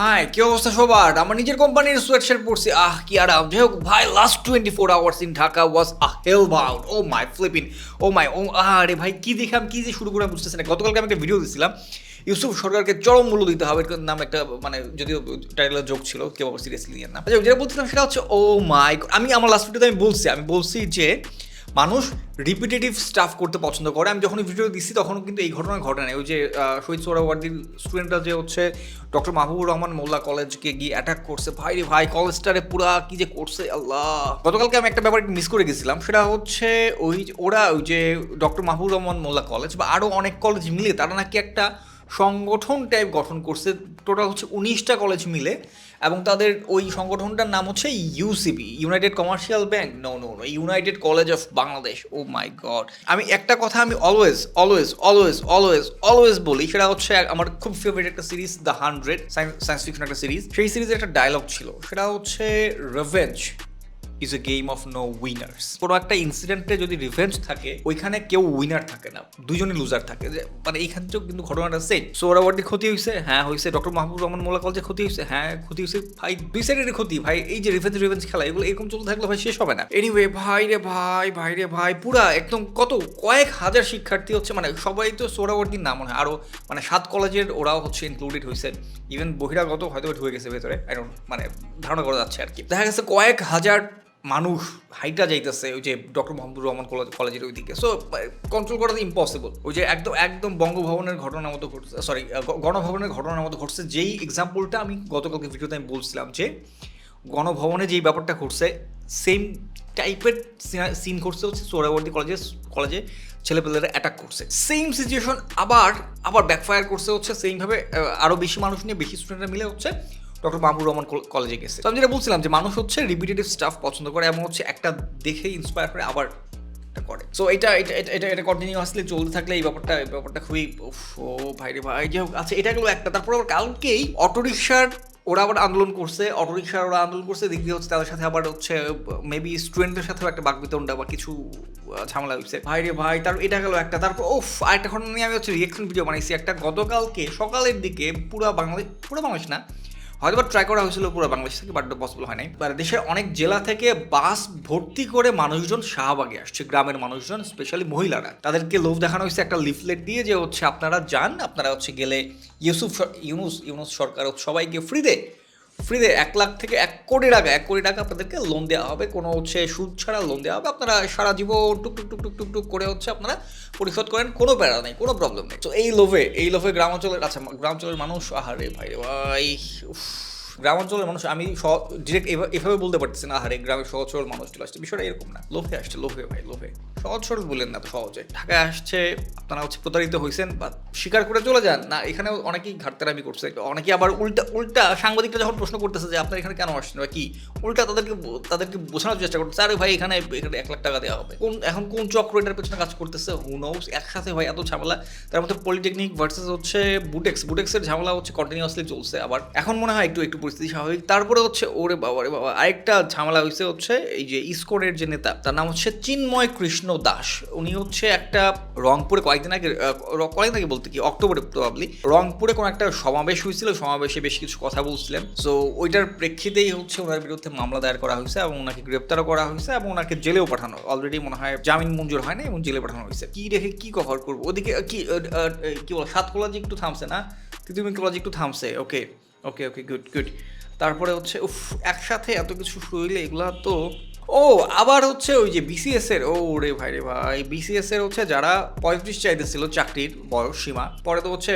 High, কি অবস্থা সবার? আমার নিজের কোম্পানির সোয়েটশার্ট পরছি। আহ, কি আরাম। যাই হোক, ভাই last twenty four hours in Dhaka was a hell bound oh my flipping oh my oh আরে ভাই, কি দেখে আমি, কি যে শুরু করে বুঝতেছি না। গতকালকে আমি একটা ভিডিও দিছিলাম। ইউসুফ সরকারকে চরম মূল্য দিতে হবে নাম একটা মানে যদিও টাইটেলের যোগ ছিল, কেউ আবার সিরিয়াসলি নিয়ে না। যেটা বলছিলাম সেটা হচ্ছে ও মাই আমি আমার লাস্ট ভিডিওতে আমি বলছি আমি বলছি যে মানুষ রিপিটেটিভ স্টাফ করতে পছন্দ করে। আমি যখন ভিডিও দিচ্ছি তখন কিন্তু এই ঘটনা ঘটে নাই। ওই যে শহীদ সোহরাওয়ার্দির স্টুডেন্টরা যে হচ্ছে ডক্টর মাহবুবুর রহমান মোল্লা কলেজকে গিয়ে অ্যাটাক করছে। ভাই রে ভাই কলেজটারে পুরা কি যে করছে, আল্লাহ! গতকালকে আমি একটা ব্যাপার মিস করে গেছিলাম। সেটা হচ্ছে, ওই ওরা ওই যে ডক্টর মাহবুবুর রহমান মোল্লা কলেজ বা আরও অনেক কলেজ মিলে, তারা নাকি একটা সংগঠন টাইপ গঠন করছে। টোটাল হচ্ছে উনিশটা কলেজ মিলে এবং তাদের ওই সংগঠনটার নাম হচ্ছে UCB United Commercial Bank no no no United College of Bangladesh oh my God আমি একটা কথা আমি always always always always always বলি, সেটা হচ্ছে আমার খুব ফেভারিট একটা series the hundred science fiction একটা সিরিজ সেই সিরিজের একটা ডায়লগ ছিল, সেটা হচ্ছে revenge is a game of no winners কোনো একটা ইনসিডেন্টে যদি রিভেঞ্জ থাকে, ওইখানে কেউ উইনার থাকে না। দুজনই লুজার থাকে। যে মানে এইখানটাও কিন্তু ঘটনাটা সেম সোহরাওয়ার্ডির ক্ষতি হয়েছে হ্যাঁ হয়েছে ডক্টর মাহবুব রহমান মোল্লা কলেজের ক্ষতি হয়েছে হ্যাঁ ক্ষতি হয়েছে ভাই, দুই সাইডের ক্ষতি। ভাই, এই যে রিভেঞ্জ রিভেঞ্জ খেলা, এগুলো এরকম চলতে থাকলে ভাই শেষ হবে না। এনিওয়ে ভাই রে ভাই ভাই রে ভাই, পুরা একদম কত, কয়েক হাজার শিক্ষার্থী হচ্ছে মানে সবাই তো সোহরাওয়ার্দির নাম মনে হয়। আরও মানে সাত কলেজের ওরাও হচ্ছে ইনক্লুডেড হয়েছে ইভেন বহিরাগত হয়তো ঢুকে গেছে ভেতরে। মানে ধারণা করা যাচ্ছে আর কি। দেখা গেছে কয়েক হাজার মানুষ হাইটা যাইতেছে, ওই যে ডক্টর মোহাম্মদুর রহমান কলেজ কলেজের ওই দিকে সো কন্ট্রোল করা ইম্পসিবল ওই যে একদম একদম বঙ্গভবনের ঘটনার মতো ঘটছে সরি গণভবনের ঘটনার মতো ঘটছে, যেই এক্সাম্পলটা আমি গতকালকে ভিডিওতে আমি বলছিলাম যে, গণভবনে যেই ব্যাপারটা ঘটছে সেম টাইপের সিন ঘটছে হচ্ছে সোহরাওয়ার্দী কলেজে কলেজে ছেলেপেলেরা অ্যাটাক করছে। সেম সিচুয়েশন আবার আবার ব্যাকফায়ার করছে হচ্ছে সেইমভাবে আরও বেশি মানুষ নিয়ে, বেশি স্টুডেন্টরা মিলে হচ্ছে ডক্টর মাহবুর রহমান কলেজে গেছে। তো আমি যেটা বলছিলাম যে মানুষ হচ্ছে রিপিটেটিভ স্টাফ পছন্দ করে এবং হচ্ছে একটা দেখে ইন্সপায়ার করে আবার করে। সো এটা এটা এটা কন্টিনিউয়াসলি চলতে থাকলে এই ব্যাপারটা এই ব্যাপারটা খুবই ও ভাই রে ভাই যে হোক, আচ্ছা এটা গেলো একটা। তারপর আবার কালকেই অটোরিকশার ওরা আবার আন্দোলন করছে অটোরিকশার ওরা আন্দোলন করছে দিক হচ্ছে তাদের সাথে আবার হচ্ছে মেবি স্টুডেন্টদের সাথেও একটা বাকবিতণ্ডা বা কিছু ঝামেলা হয়েছে ভাই রে ভাই তার এটা গেলো একটা। তারপর ওফ আরেকটা ঘটনা নিয়ে আমি হচ্ছে রিয়েকশন ভিডিও বানাইছি। একটা গতকালকে সকালের দিকে পুরো বাংলাদেশ পুরো বাংলাদেশ না হয়তো ট্রাই করা হয়েছিল পুরো বাংলাদেশ থেকে বাট পসিবল হয় নাই। দেশের অনেক জেলা থেকে বাস ভর্তি করে মানুষজন শাহবাগে আসছে, গ্রামের মানুষজন স্পেশালি মহিলারা। তাদেরকে লোভ দেখানো হয়েছে একটা লিফলেট দিয়ে যে হচ্ছে আপনারা যান, আপনারা হচ্ছে গেলে ইউসুফ ইউনুস ইউনুস সরকার সবাইকে ফ্রিতে ফ্রিতে এক লাখ থেকে এক কোটি টাকা এক কোটি টাকা আপনাদেরকে লোন দেওয়া হবে। কোনো হচ্ছে সুদ ছাড়া লোন দেওয়া হবে। আপনারা সারা জীবন টুক টুক টুক টুক টুক টুক করে হচ্ছে আপনারা পরিশোধ করেন। কোনো প্যারা নেই কোনো প্রবলেম নেই। তো এই লোভে এই লোভে গ্রামাঞ্চলের আচ্ছা গ্রামাঞ্চলের মানুষ আহারে ভাই ভাই উফ, গ্রামাঞ্চলের মানুষ আমি ডিরেক্ট এভাবে বলতে পারতেছি না আহারে গ্রামের সহজ সরল মানুষ চলে আসছে। বিষয়টা এরকম না। লোভে আসছে লোভে ভাই লোভে। সহজ সরল বললেন না তো সহজে। ঢাকায় আসছে আপনারা হচ্ছে প্রতারিত হয়েছেন বা স্বীকার করে চলে যান, না, এখানেও অনেকেই ঘাটতারামি করছে। অনেকে আবার উল্টা উল্টা সাংবাদিকরা যখন প্রশ্ন করতেছে যে আপনার এখানে কেন আসছেন বা কি, উল্টা তাদেরকে তাদেরকে বোঝানোর চেষ্টা করতেছে, আরে ভাই, এখানে এখানে এক লাখ টাকা দেওয়া হবে। কোন, এখন কোন চক্র এটার পেছনে কাজ করতেছে? হু নোস একসাথে ভাই এত ঝামেলা। তার মধ্যে পলিটেকনিক ভার্সেস হচ্ছে বুটেক্স বুটেক্সের ঝামেলা হচ্ছে কন্টিনিউয়াসলি চলছে, আবার এখন মনে হয় একটু একটু পরিস্থিতি স্বাভাবিক। তারপরে হচ্ছে, ওরে বাবা রে বাবা, আরেকটা ঝামেলা হয়েছে হচ্ছে এই যে ইসকনের যে নেতা, তার নাম হচ্ছে চিন্ময় কৃষ্ণ দাস। উনি হচ্ছে একটা রংপুরে কয়েকদিন আগে কয়েকদিন আগে বলতে কি, অক্টোবরে প্রবাবলি রংপুরে কোনো একটা সমাবেশ হয়েছিল, সমাবেশে বেশ কিছু কথা বলছিলেন। সো ওইটার প্রেক্ষিতেই হচ্ছে ওনার বিরুদ্ধে মামলা দায়ের করা হয়েছে এবং ওনাকে গ্রেপ্তারও করা হয়েছে এবং ওনাকে জেলেও পাঠানো অলরেডি মনে হয় জামিন মঞ্জুর হয় না এবং জেলে পাঠানো হয়েছে। কি রেখে কি কভার করব? ওদিকে কি কি বলো, সাতকোলাজি একটু থামছে না? তিতুমির কলেজ একটু থামছে ওকে ওকে ওকে গুড গুড তারপরে হচ্ছে, উফ, একসাথে এত কিছু শুরু হইলে এগুলা তো ও, আবার হচ্ছে ওই যে বিসিএস এর ও রে ভাই রে ভাই বিসিএস এর হচ্ছে যারা পঁয়ত্রিশ চাইতেছিল চাকরির বয়স সীমা, পরে তো হচ্ছে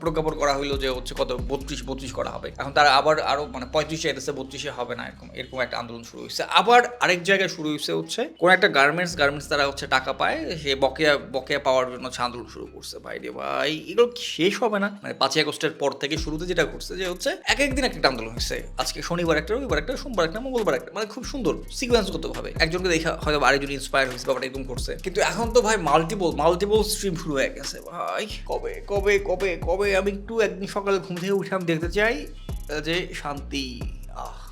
প্রজ্ঞাপন করা হইল যে হচ্ছে কত বত্রিশ বত্রিশ করা হবে। এখন তারা আবার আরও মানে পঁয়ত্রিশ চাইতেছে, বত্রিশে হবে না, এরকম এরকম একটা আন্দোলন শুরু হয়েছে আবার আরেক জায়গায় শুরু হয়েছে হচ্ছে, কোন একটা গার্মেন্টস গার্মেন্টস তারা হচ্ছে টাকা পায়, সে বকেয়া বকেয়া পাওয়ার জন্য হচ্ছে আন্দোলন শুরু করছে। ভাই রে ভাই, এগুলো শেষ হবে না? মানে পাঁচই আগস্টের পর থেকে শুরুতে যেটা করছে যে হচ্ছে এক একদিন একটা আন্দোলন হয়েছে আজকে শনিবার একটা, রবিবার একটা, সোমবার একটা, মঙ্গলবার একটা মানে খুব সুন্দর সিকোয়েন্সগত হবে। একজনকে দেখা হয়তো আরেকজন ইন্সপায়ার হয়েছে, ব্যাপারটা একদম করছে। কিন্তু এখন তো ভাই মাল্টিপল মাল্টিপল স্ট্রিম শুরু হয়ে গেছে ভাই। কবে কবে কবে কবে আমি একটু একদিন সকালে ঘুম থেকে উঠে আমি দেখতে চাই, যে শান্তি।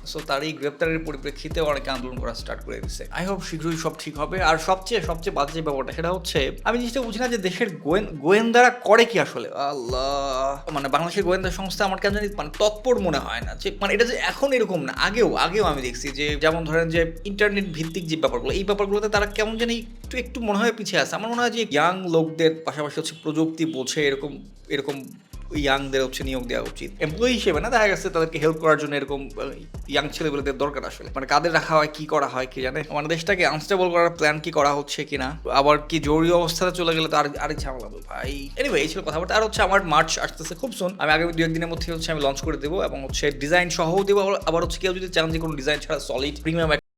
সো তার এই গ্রেপ্তারের পরিপ্রেক্ষিতে অনেকে আন্দোলন করা স্টার্ট করে দিচ্ছে আই হোপ শীঘ্রই সব ঠিক হবে। আর সবচেয়ে সবচেয়ে বাজে যে ব্যাপারটা সেটা হচ্ছে, আমি জিনিসটা বুঝি না যে দেশের গোয়েন- গোয়েন্দারা করে কি আসলে? আল্লাহ! মানে বাংলাদেশের গোয়েন্দা সংস্থা আমার কেন জানি মানে তৎপর মনে হয় না। যে মানে এটা যে এখন এরকম না, আগেও আগেও আমি দেখছি যে যেমন ধরেন যে ইন্টারনেট ভিত্তিক যে ব্যাপারগুলো, এই ব্যাপারগুলোতে তারা কেমন জানি একটু একটু মনে হয় পিছিয়ে আছে। আমার মনে হয় যে ইয়াং লোকদের পাশাপাশি হচ্ছে প্রযুক্তি বোঝে, এরকম এরকম ইয়াংদের হচ্ছে নিয়োগ দেওয়া উচিত। এমপ্লয়ি হিসেবে না, দেখা গেছে তাদেরকে হেল্প করার জন্য এরকম ইয়াং ছেলেগুলোদের দরকার আসলে। মানে কাদের রাখা হয়, কি করা হয়, কি জানে। মানে দেশটাকে আনস্টেবল করার প্ল্যান কি করা হচ্ছে কিনা। আবার কি জরুরি অবস্থাতে চলে গেলে তো আর, আরেক ঝামেলা ভাই। এনিওয়ে এই ছিল কথাবার্তা আর হচ্ছে আমার মার্চ আসতেছে খুব সুন আমি আগামী দু একদিনের মধ্যে হচ্ছে আমি লঞ্চ করে দেবো এবং হচ্ছে ডিজাইন সহ দেবো। আবার হচ্ছে কেউ যদি চান যে কোনো ডিজাইন ছাড়া সলিড প্রিমিয়াম